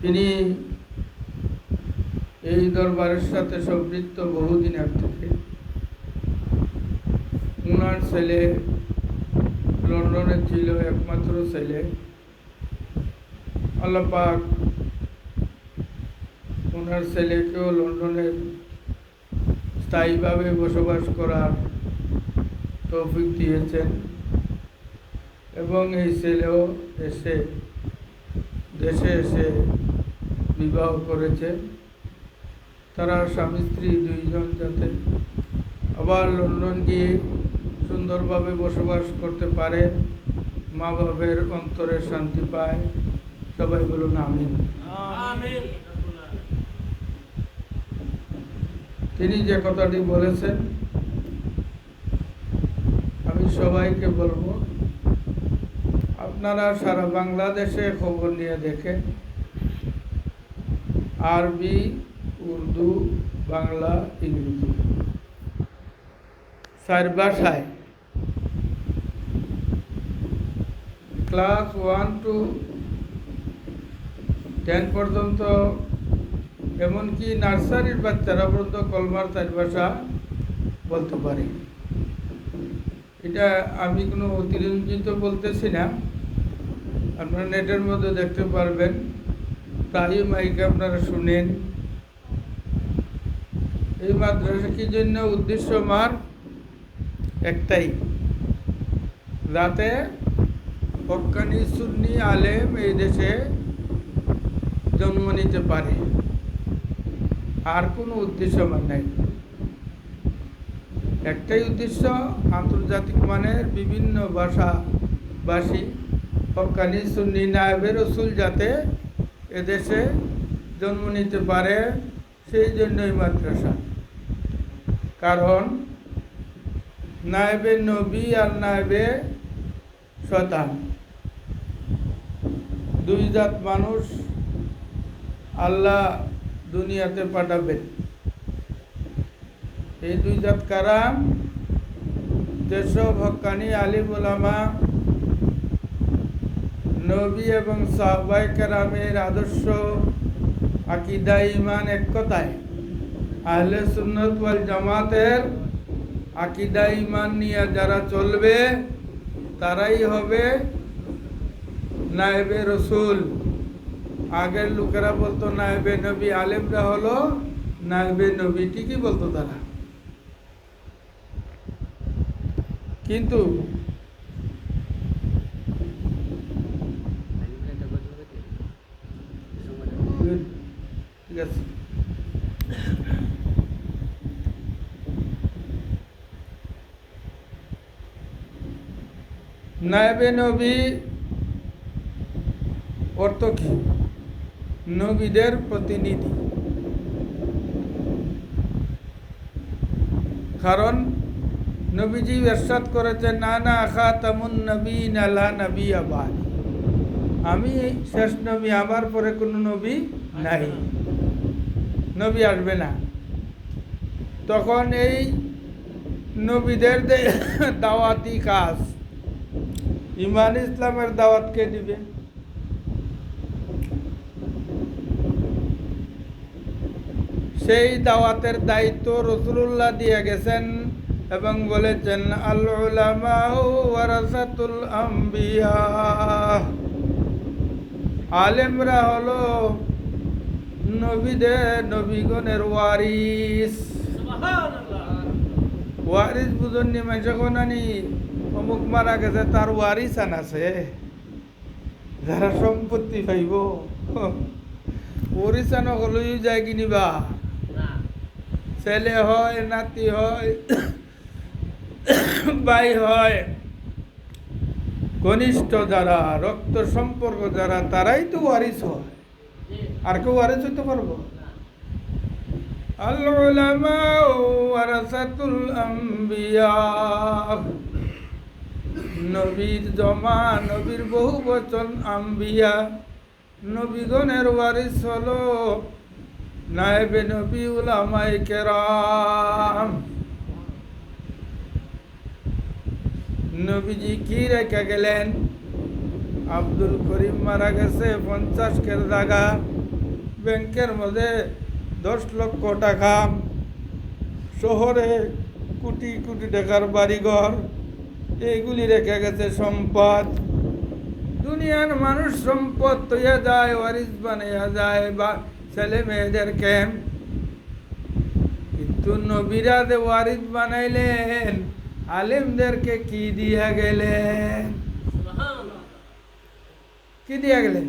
তিনি এই দরবারের সাথে সম্পৃক্ত বহুদিন আগ থেকে। উনার ছেলে লন্ডনে ছিল একমাত্র ছেলে। আল্লাপাক ওনার ছেলেকেও লন্ডনের স্থায়ীভাবে বসবাস করার তৌফিক দিয়েছেন এবং এই ছেলেও এসে দেশে এসে বিবাহ করেছে তারা স্বামী স্ত্রী দুইজন যাতে আবার লন্ডন গিয়ে সুন্দরভাবে বসবাস করতে পারে মা বাবের অন্তরে শান্তি পায়। সবাই বলুন আমিন। তিনি যে কথাটি বলেছেন আমি সবাইকে বলব আপনারা সারা বাংলাদেশে খবর নিয়ে দেখেন আরবি, উর্দু, বাংলা, ইংরেজি। চার ভাষায় ক্লাস ওয়ান টু টেন পর্যন্ত। এমনকি নার্সারির বাচ্চারা পর্যন্ত কলমার চার ভাষা বলতে পারে। এটা আমি কোনো অতিরঞ্জিত বলতেছি না। আপনারা নেটের মধ্যে দেখতে পারবেন। প্রায়ই মাইকে আপনারা শুনেন। এই মাদ্রাসা কি জন্য উদ্দেশ্য আমার একটাই। যাতে হক্কানি সুন্নি আলেম এই দেশে জন্ম নিতে পারে। আর কোনো উদ্দেশ্য আমার নাই। একটাই উদ্দেশ্য, আন্তর্জাতিক মানের বিভিন্ন ভাষা ভাষী হকানি সুন্নি নায়েবের রসুল যাতে এদেশে জন্ম নিতে পারে, সেই জন্যই মাদ্রাসা। কারণ নায়েবে নবী আর নায়েবে শতান দুই জাত মানুষ আল্লাহ দুনিয়াতে পাঠাবেন। এই দুই জাত কারাম যেসব হকানি আলিম ওলামা নবী এবং সাহবাই কারামের আদর্শ, আকিদা ইমান এক কথায়। আহলে সুন্নত ওয়াল জামাতের আকিদা ইমান নিয়ে যারা চলবে, তারাই হবে নায়েবে রসুল। আগের লোকেরা বলতো, নায়েবে নবী আলেমরা হলো নায়েবে নবী। ঠিকই বলতো তারা। কিন্তু নায়েবে নবী অর্থ কি? নবীদের প্রতিনিধি। কারণ নবীজি এরশাদ করেছেন, নানা আখা তামুন নবী নালা নবী আবাদ আমি শেষ নবী, আমার পরে কোনো নবী নাই। নবী আসবে না। তখন এই নবীদের দাওয়াতি কাজ ইমান ইসলামের দাওয়াত কে দিবে? সেই দাওয়াতের দায়িত্ব রসুল্লাহ দিয়ে গেছেন এবং বলেছেন আল্লাহুল আম্বিয়া। আলেমরা হলো নবীদের নবীগণের ওয়ারিস। ওয়ারিস বুঝননি মানুষ কোনানি অমুক মারা গেছে তার ওয়ারিস আন আছে যারা সম্পত্তি পাইব ওরিসান হলেই যায় কিনিবা না ছেলে হয় নাতি হয় ভাই হয় ঘনিষ্ঠ যারা রক্ত সম্পর্ক যারা তারাই তো ওয়ারিস হয় জি আর কেউ ওয়ারিস হইতে পারবো না العلماء ورثة الأنبياء নবীর জমা, নবীর বহু বচন আম্বিয়া, নবীগণের ওয়ারিস হলো নায়েবে নবী উলামাই কেরাম। নবীজি কি রেখে গেলেন? আব্দুল করিম মারা গেছে পঞ্চাশ কের জায়গা, ব্যাংকের মধ্যে দশ লক্ষ টাকা। শহরে কোটি কোটি টাকার বাড়িঘর এইগুলি রেখে গেছে সম্পদ। দুনিয়ার মানুষ সম্পদ তৈয়া যায় ওয়ারিস বানাইয়া যায় বা ছেলে মেয়েদেরকে। কিন্তু নবীরা যে ওয়ারিস বানাইলেন আলিমদেরকে কি দিয়া গেলেন? কি দিয়া গেলেন?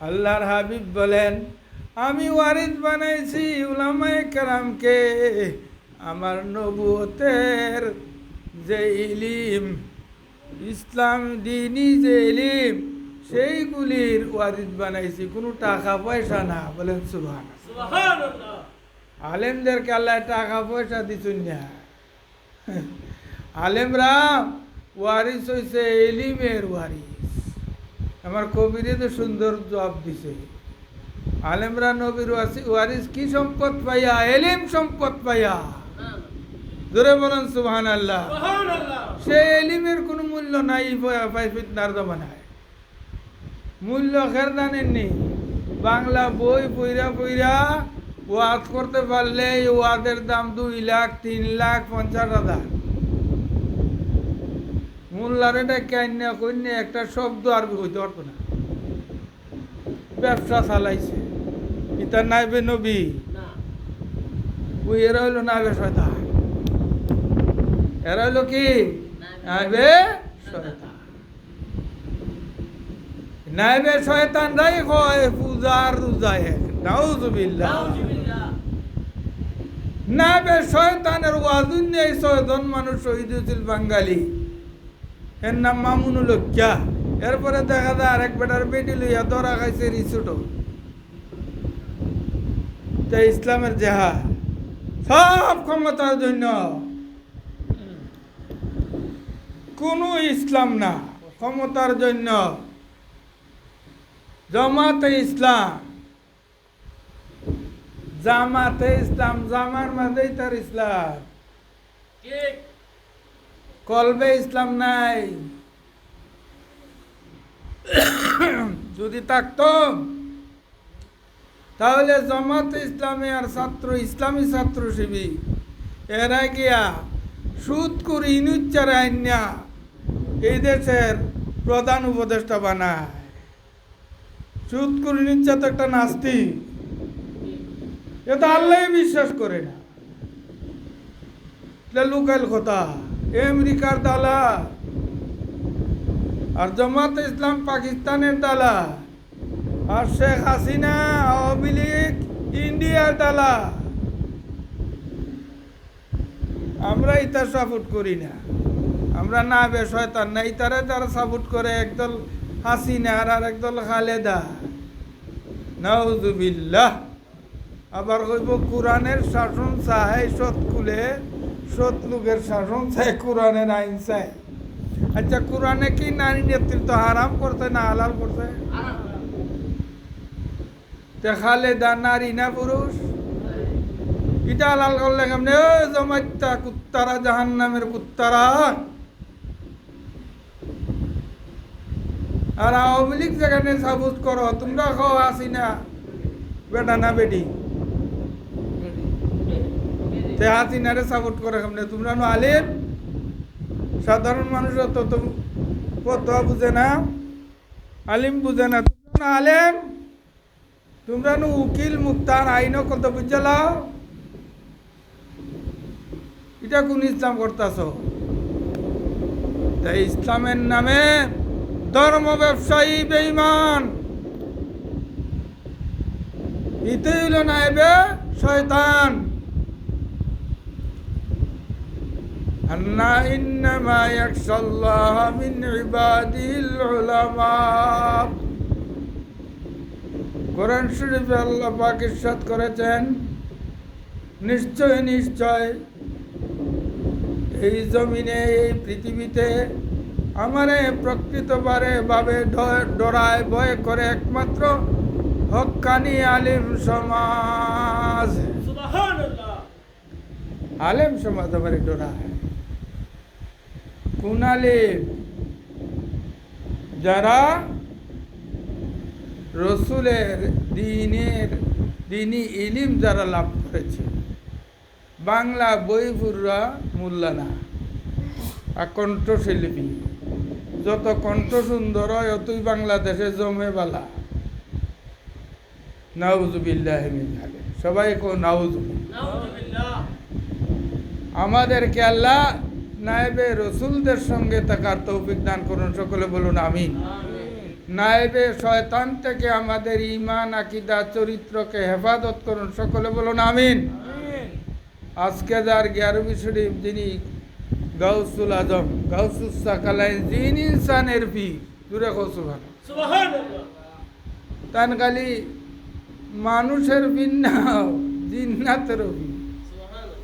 আল্লাহর হাবিব বলেন আমি ওয়ারিস বানাইছি উলামায়ে কেরামকে। আমার নবুয়তের যে ইলিম ইসলাম দিনই যে ইলিম সেইগুলির ওয়ারিস বানাইছি কোনো টাকা পয়সা না বলেন সুবহান সুবহানাল্লাহ। আলেমদেরকে আল্লাহ টাকা পয়সা দিচ্ছেন না। আলেমরা ওয়ারিস হয়েছে এলিমের ওয়ারিস। আমার কবিরে তো সুন্দর জবাব দিছে। আলেমরা নবীর ওয়ারিস কি সম্পদ পাইয়া? এলিম সম্পদ পাইয়া। জোরে বলেন সুহান আল্লাহ সে এলিমের কোনো মূল্য নাই পাই ফিতনার জমানায়। মূল্য খের জানেননি বাংলা বই পইরা পইরা ওয়াজ করতে পারলে ওয়াদের দাম দুই লাখ তিন লাখ পঞ্চাশ হাজার। মোল্লার এটা কেন্যা কন্যা একটা শব্দ আর হইতে পারতো না। ব্যবসা চালাইছে। ইতার নাইবে নবী। ওই এরা হইল নাইবে শয়তান। এরা কি? নাইবে নাইবে শয়তান রাই হয় ছয়জন মানুষ শহীদ হয়েছিল বাঙালি। এর নাম মামুনুল লক্ষ্যা। এরপরে দেখা যায় আরেক বেটার বেটি লইয়া ধরা খাইছে রিসুটো। তা ইসলামের জেহা সব ক্ষমতার জন্য। কোনো ইসলাম না ক্ষমতার জন্য। জমাতে ইসলাম। জামাতে ইসলাম জামার মাঝেই তার ইসলাম। কলবে ইসলাম নাই। যদি থাকতো তাহলে জমাত ইসলামী আর ছাত্র ইসলামী ছাত্র শিবির এরা গিয়া সুদ করি ইনুচ্চারে আইনা এই দেশের প্রধান উপদেষ্টা বানায়। সুদ করি ইনুচ্চা তো একটা নাস্তিক। এটা আল্লাহ বিশ্বাস করে না। লোকাল কথা। আমেরিকার দালা আর জামাত ইসলাম পাকিস্তানের দালা আর শেখ হাসিনা, আওয়ামী লীগ, ইন্ডিয়ার দালা আমরা ইতা সাপোর্ট করি না। আমরা না বে শয়তান না ইতারে যারা সাপোর্ট করে একদল হাসিনা আর একদল খালেদা। নাউজুবিল্লাহ। আবার কইব কোরআনের শাসন চাই সৎ কুলে সৎ লোকের শাসন চাই কোরআনের আইন চাই আচ্ছা কোরআনে কি নারী নেতৃত্ব হারাম করছে না হালাল করছে? দেখালে দা নারী না পুরুষ? এটা হালাল করলে কেমনে? জমাইতা কুত্তারা জাহান নামের কুত্তারা। আর আওয়ামী লীগ যেখানে সাবুত করো, তোমরা খাও আসি না বেটা না বেটি? তে হাসিনারে সাপোর্ট করে কেমনে? তোমরা নো আলেম? সাধারণ মানুষ তো তো কত বুঝে না, আলিম বুঝে না। তোমরা না আলেম? তোমরা নো উকিল, মুক্তার, আইন কত বুঝলাও এটা কোন ইসলাম করতেছ? তাই ইসলামের নামে ধর্ম ব্যবসায়ী বেঈমান ইতে হইল না এবে শয়তান أنا إنما يخشى الله من عباده العلماء কোরআন শরীফে আল্লাহ পাক ইরশাদ করেছেন নিশ্চয় নিশ্চয় এই জমিনে এই পৃথিবীতে আমারে প্রকৃতবারে ভাবে ডরায় ভয় করে একমাত্র হক্কানি আলিম সমাজ। আলেম সমাজ আমারে ডরায়। কোন আলেম যারা রসুলের দিনের দিনই ইলিম যারা লাভ করেছে বাংলা বই পুররা না আর কণ্ঠশিল্পী যত কণ্ঠ সুন্দর হয় অতই বাংলাদেশে জমে বালা। নাউজুবিল্লাহ মিন যালিক। সবাই কো নাউজুবিল্লাহ। আমাদেরকে আল্লাহ নায়েবে রসুলদের সঙ্গে থাকার তৌফিক দান করুন সকলে বলুন আমিন। নায়েবে শয়তান থেকে আমাদের ইমান আকিদা চরিত্রকে হেফাজত করুন সকলে বলুন আমিন। আমিন। আজকে যার গিয়ারবি শরীফ যিনি গাউসুল আজম গাউসুল সাকালাইন জিন ইনসানের পি দূরে কৌসুভান তান খালি মানুষের ভিন্ন জিন্নাতের সুবহানাল্লাহ।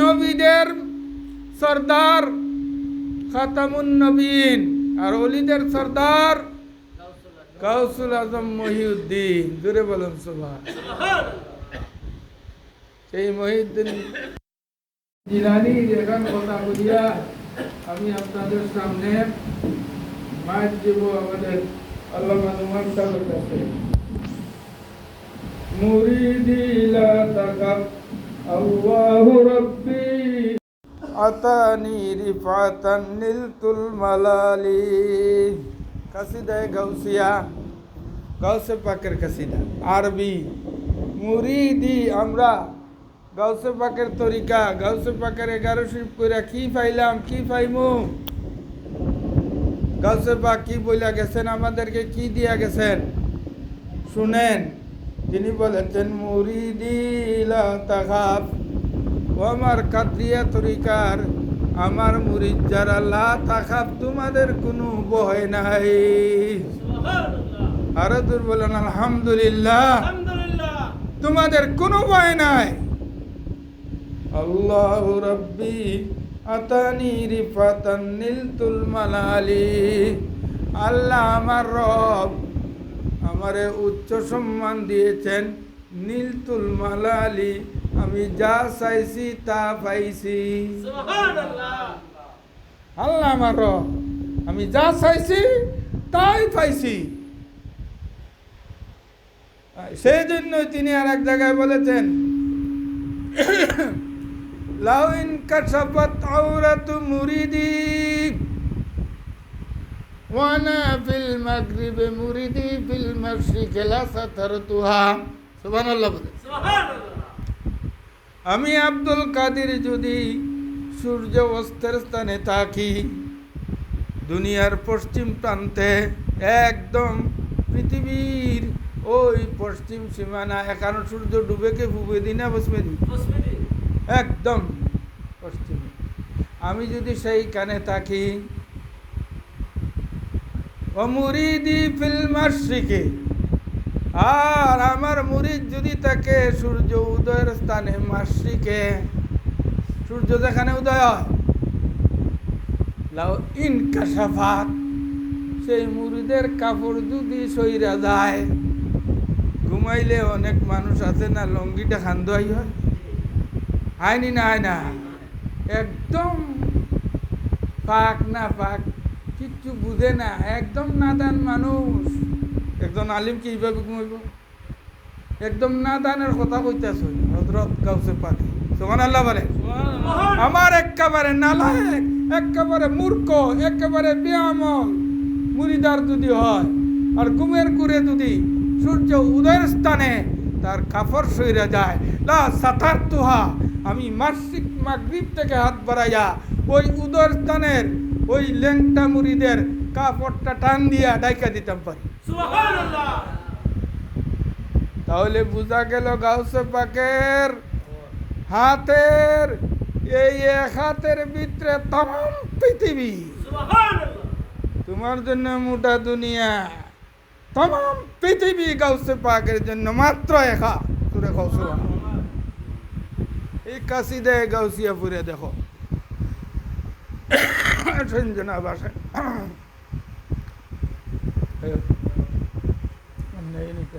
নবীদের সর্দার খাতামুন নবীন আর অলিদের সর্দার গাউসুল আজম মহিউদ্দিন। দূরে বলুন সুভা সেই মহিউদ্দিন জিলানি এখান কথা বলিয়া আমি আপনাদের সামনে মাছ দেব আমাদের আল্লাহ নুমান সাহেবের কাছে মুরিদি লা তাকাব আল্লাহু রাব্বি। আতানি রিফাতান নিলতুল মালালি। কাসিদায় গাউসিয়া, গাউসে পাকের কাসিদা। আরবি, মুরিদি, আমরা গাউসে পাকের তরিকা গাউসে পাকের এগারো শিল্প কইরা কি পাইলাম কি পাইমু? গাউসে পাক কি বইলা গেছেন? আমাদেরকে কি দিয়া গেছেন? শুনেন তিনি বলেছেন মুরিদি লা তাখাফ ও আমার কাদ্রিয়া তরিকার আমার মুরিদ যারা লা তাখাফ তোমাদের কোনো ভয় নাই। আরও দূর বলেন আলহামদুলিল্লাহ আলহামদুলিল্লাহ। তোমাদের কোনো ভয় নাই। আল্লাহ রব্বি আতানি রিফাতান নিলতুল মালালি। আল্লাহ আমার রব আমারে উচ্চ সম্মান দিয়েছেন নীলতুল মালালি। আমি যা চাইছি তা পাইছি। আল্লাহ আমার রব আমি যা চাইছি তাই পাইছি। সেই জন্যই তিনি আর এক জায়গায় বলেছেন লাউইন কাশাফাত আওরাতু মুরিদি ওয়ানা ফিল মাগরিবে মুরিদি ফিল মাশরিকে লা সাতারতুহা সুবহানাল্লাহ আমি আব্দুল কাদের যদি সূর্য অস্তের স্থানে থাকি দুনিয়ার পশ্চিম প্রান্তে একদম পৃথিবীর ওই পশ্চিম সীমানা একানো সূর্য ডুবেকে ফুবে দিনা বসবে দি বসমিদি একদম পশ্চিমে। আমি যদি সেই সেইখানে থাকি অমুরিদি ফিল শিখে আর আমার মুরিদ যদি থাকে সূর্য উদয়ের স্থানে মাসরিকে সূর্য যেখানে উদয় হয় লাও ইন কাশাফাত, সেই মুরিদের কাপড় যদি সইরা যায়, ঘুমাইলে অনেক মানুষ আছে না, লঙ্গিটা খান্দোয়াই হয়। আইনি না আয় না। একদম পাক না পাক কিচ্ছু বুঝে না। একদম নাদান মানুষ। একজন আলিম কি এইভাবে ঘুমাইব? একদম নাদানের কথা কইতেছ হজরত গাউসে পাকে সোমান আল্লাহ বলে। আমার একেবারে নালায়ক একেবারে মূর্খ একেবারে বেআমল মুরিদার যদি হয় আর ঘুমের কুরে যদি সূর্য উদয়ের স্থানে তার কাপড় সইরা যায় লা সাতার তুহা আমি মাসিক মাগরিব থেকে হাত বাড়াইয়া ওই উদর স্থানের ওই লেংটা মুড়িদের কাপড়টা টান দিয়া ডাইকা দিতাম পারি। তাহলে বোঝা গেল গাউসে পাকের হাতের এই এক হাতের ভিতরে তাম পৃথিবী। তোমার জন্য মোটা দুনিয়া। তাম পৃথিবী গাউসে পাকের জন্য মাত্র একা তোরে গাউসে এই কাশি দেয় গাউসিয়া পুরে দেখো। সঞ্জনা বাসা নেই নিতে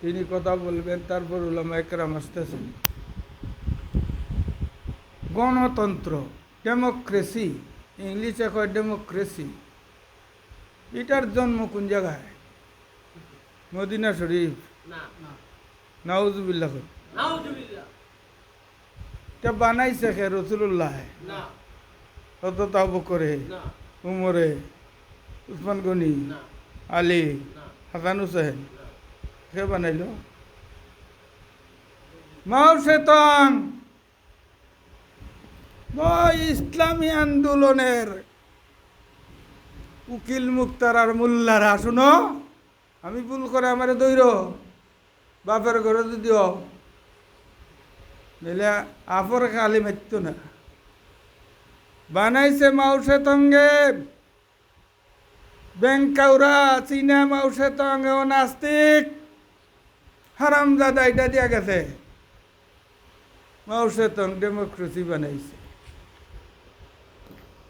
তিনি কথা বলবেন তারপর উলামা একরাম আসতেছেন। গণতন্ত্র ডেমোক্রেসি ইংলিশে কয় ডেমোক্রেসি এটার জন্ম কোন জায়গায়? মদিনা শরীফ। নাউজুবিল্লাহ এটা বানাইছে খে রসুল্লাহ অত তাবু করে উমরে উসমান গনি আলী হাসান হুসেন। কে বানাইল। মাও ওই ইসলামী আন্দোলনের উকিল মুক্তার আর মোল্লারা, শুনো, আমি ভুল করে আমারে দৈর বাপের ঘরে দিও বলে আপর খালি মারত না। বানাইছে মাউসে তঙ্গে ব্যাংকাউরা, চীনা মাউসে তঙ্গে ও নাস্তিক। হারামজাদা এটা দিয়া গেছে। মাউসে তং ডেমোক্রেসি বানাইছে।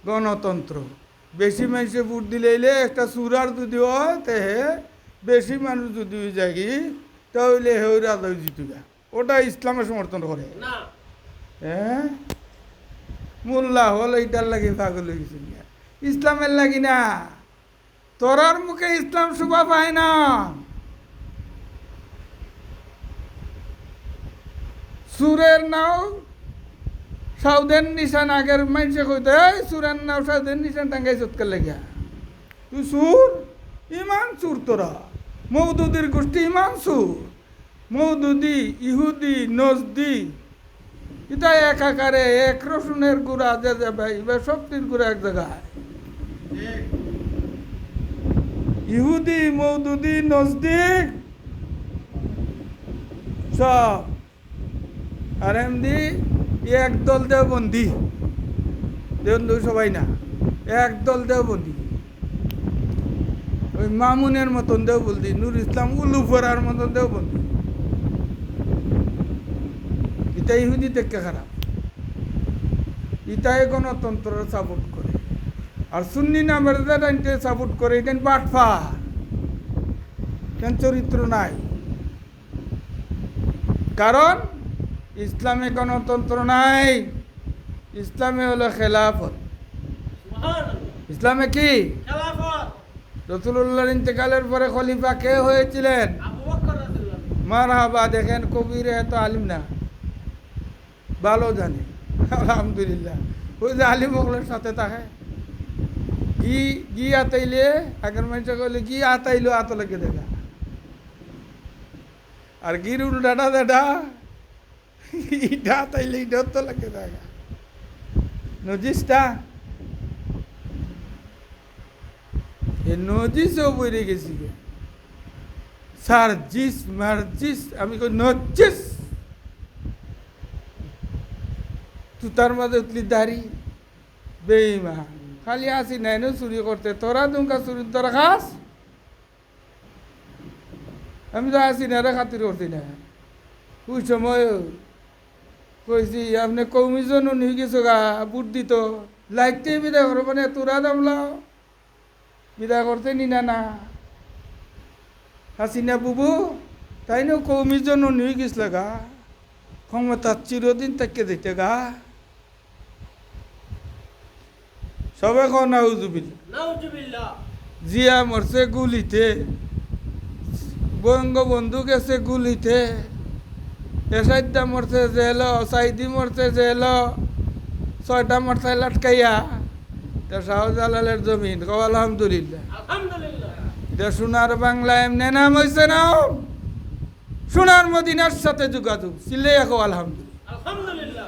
গণতন্ত্র। বেশি মানুষে ভোট দিলে একটা সুরার যদি হয় তে বেশি মানুষ যদি যাগি তাহলে হেউ রাজা জিতুগা। ওটা ইসলামের সমর্থন করে। হ্যাঁ মোল্লা হল এইটার লাগি পাগল হয়ে গেছে ইসলামের লাগি না। তোরার মুখে ইসলাম শোভা পায় না। সুরের নাও, সাউদের নিশান আগের মানুষে কইতে, এই সুরের নাও, সাউদের নিশান টাঙ্গাই চটকার লাগিয়া। তুই সুর? ইমান সুর তোরা? মৌদুদির গোষ্ঠী ইমান সুর? মৌদুদি, ইহুদি, নজদি এটা একাকারে এক রসুনের গুড়া, যে যাবে এবার সবটির গুড়া এক জায়গায়। ইহুদি, মৌদুদি নজদিক সব। আর এমনি একদল দেও বন্দি দেবন্ধু সবাই না একদল দেও বন্দি ওই মামুনের মতন দেও বন্দি নুর ইসলাম উলুফরার মতন দেও বন্দি এটা ইহুদি থেকে খারাপ। ইটাই গণতন্ত্র সাপোর্ট করে। আর সুন্নি নামের যে সাপোর্ট করে এটা বাটফা। কেন চরিত্র নাই? কারণ ইসলামে গণতন্ত্র নাই। ইসলামে হলো খেলাফত। ইসলামে কি? রসুল্লাহর ইন্তেকালের পরে খলিফা কে হয়েছিলেন? মার হাবা দেখেন কবির এত আলিম না। ভালো জানে। আলহামদুলিল্লাহ। ওই যে আলিম ওগুলোর সাথে থাকে গি গি আতাইলে আগের মানুষে কইলে গি আতাইলো আত লাগে দেখা। আর গির উল্টাটা দেখা। ইটা আতাইলে ইটা তো লাগে দেখা নজিসটা নজিসও বইরে গেছি গে। সার জিস, মার জিস, আমি কই নজিস। তুতার মাঝে উতলি দাড়ি। বেইমান খালি আসি নাই না চুরি করতে। তোরা দুমকা চুরি, তোরা খাস? আমি তো আসি না রে, খাতির করছি না ওই সময় কইছি আপনি কৌমিজন নিয়ে গেছো গা বুট দিত। লাইটতে বিদায় করো মানে তোরা দামলাও বিদায় করতে নি। না না হাসিনা বুবু তাই না কৌমিজন নিয়ে গেছিল গা। ক্ষমতা চিরদিন তাকে দিতে গা। সবে কো নাউজুবিল্লা জিয়া মরছে গুলিতে। বঙ্গবন্ধু গেছে গুলিতে। এসাইডটা মরছে জেল সাইদি মরছে জেল। ছয়টা মরছে লটকাইয়া। তা শাহজালালের জমিন কো আলহামদুলিল্লাহ। এটা সোনার বাংলা এমনি নাম হয়েছে না? সোনার মদিনার সাথে যোগাযোগ চিল্লে এখন আলহামদুলিল্লাহ।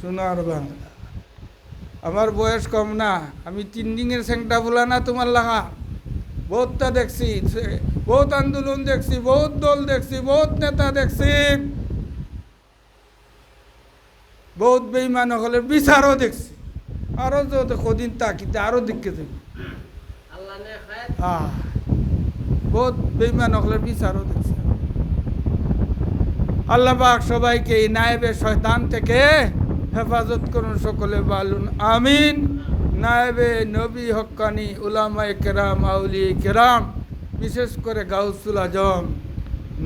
সোনার বাংলা। আমার বয়স কম না আমি তিন দিনের সেংটা বলা না তোমার লাগা। বহুতটা দেখছি বহুত আন্দোলন দেখছি বহুত দল দেখছি বহুত নেতা দেখছি। বহুত বেইমান হলে বিচারও দেখছি। আরও যত কদিন তাকিতে আরও আল্লাহ নে খায় আহ, বহুত বেইমান হলে বিচারও দেখছি। আল্লাহ পাক সবাইকে এই নায়েবে শয়তান থেকে হেফাজত করুন সকলে বালুন আমিন। নায়েবে নবী হক্কানি উলামায়ে কেরাম আউলি কেরাম বিশেষ করে গাউসুল আজম।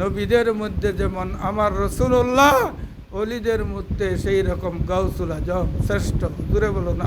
নবীদের মধ্যে যেমন আমার রসুল্লাহ অলিদের মধ্যে সেই রকম গাউসুল আজম শ্রেষ্ঠ দূরে বলুন